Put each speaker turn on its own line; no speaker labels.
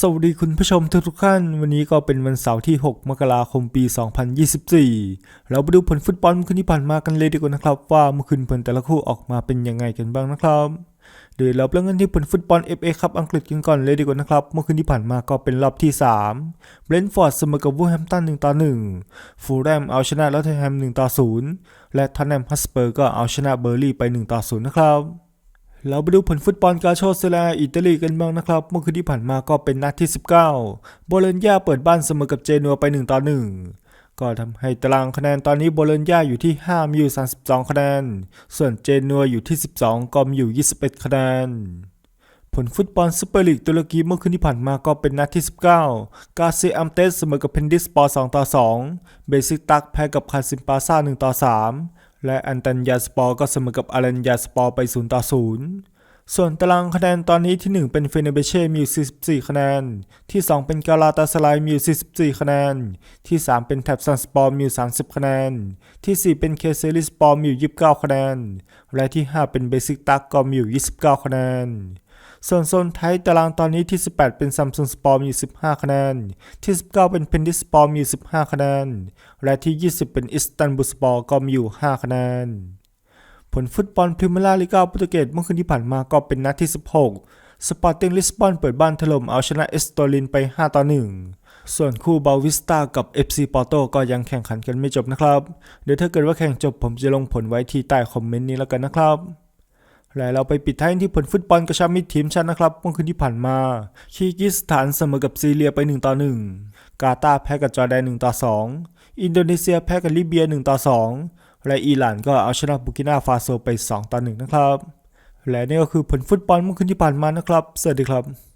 สวัสดีคุณผู้ชมทุกทุกๆท่าน วันนี้ก็เป็นวันเสาร์ที่ 6 มกราคมปี 2024 เราไปดูผลฟุตบอลเมื่อคืนที่ผ่านมากันเลยดีกว่านะครับ ว่าเมื่อคืนผลแต่ละคู่ออกมาเป็นยังไงกันบ้างนะครับเดี๋ยวเราเริ่มกันที่ผลฟุตบอล FA ครับอังกฤษกันก่อนเลยดีกว่านะครับ เมื่อคืนที่ผ่านมาก็เป็นรอบที่3เบรนท์ฟอร์ดเสมอกับวูแฮมตัน1ต่อ1ฟูลแรมเอาชนะลอตเทนแฮม1ต่อ0และท็อตแนมฮัสเปอร์ก็เอาชนะเบอร์ลี่ไป1ต่อ0นะครับ เราไปดูผลฟุตบอลกาโชเซเลียอิตาลีกันบ้างนะครับ เมื่อคืนที่ผ่านมาก็เป็นนัดที่ 19 โบโลญญาเปิดบ้านเสมอกับเจนัวไป 1 ต่อ 1 ก็ทำให้ตารางคะแนนตอนนี้โบโลญญาอยู่ที่ 5 มีอยู่ 32 คะแนน ส่วนเจนัวอยู่ที่ 12 ก็มีอยู่ 21 คะแนน ผลฟุตบอลซูเปอร์ลีกตุรกีเมื่อคืนที่ผ่านมาก็เป็นนัดที่ 19 กาเซอัมเตสเสมอกับเพนดิสปอร์2ต่อ 2 เบซิกตักแพ้กับคาซิมปาซา1 ต่อ 3 และอันตันยาสปอร์ก็เสมอกับอารันยาสปอร์ไป 0 ต่อ 0 ส่วนตารางคะแนนตอนนี้ที่ 1 เป็นเฟเนเบเช่มี44 คะแนน ที่ 2 เป็นกาลาตาสไลายมี44 คะแนน ที่ 3 เป็นแท็บซันสปอร์มี30 คะแนน ที่ 4 เป็นเคเซลิสปอร์มี29 คะแนน และที่ 5 เป็นเบซิกตักก็มี29 คะแนน ส่วนโซนไทยตารางตอนนี้ที่ 18 เป็นซัมซุงสปอร์มี 15 คะแนน ที่ 19 เป็นเพนดิสปอร์มี 15 คะแนน และที่ 20 เป็นอิสตันบูลสปอร์ก็มีอยู่ 5 คะแนน ผลฟุตบอลพรีเมียร์ลีกาโปรตุเกสเมื่อคืนที่ผ่านมาก็เป็นนัดที่ 16 สปอร์ติ้งลิสบอนเปิดบ้านถล่มเอาชนะเอสโตลินไป 5 ต่อ 1ส่วนคู่บาวิสตากับ FC ปอร์โตก็ยังแข่งขันกันไม่จบนะครับ เดี๋ยวถ้าเกิดว่าแข่งจบผมจะลงผลไว้ที่ใต้คอมเมนต์นี้แล้วกันนะครับ และเราไปปิดท้ายที่ผลฟุตบอลกระชับมิตรทีมชาตินะครับเมื่อคืนที่ผ่านมาคีร์กิสถานเสมอกับซีเรียไป 1 ต่อ 1 กาตาร์แพ้กับจอร์แดน 1 ต่อ 2 อินโดนีเซียแพ้กับลิเบีย 1 ต่อ 2 และอิหร่านก็เอาชนะบุกินาฟาโซไป 2 ต่อ 1 นะครับ และนี่ก็คือผลฟุตบอลเมื่อคืนที่ผ่านมานะครับ สวัสดีครับ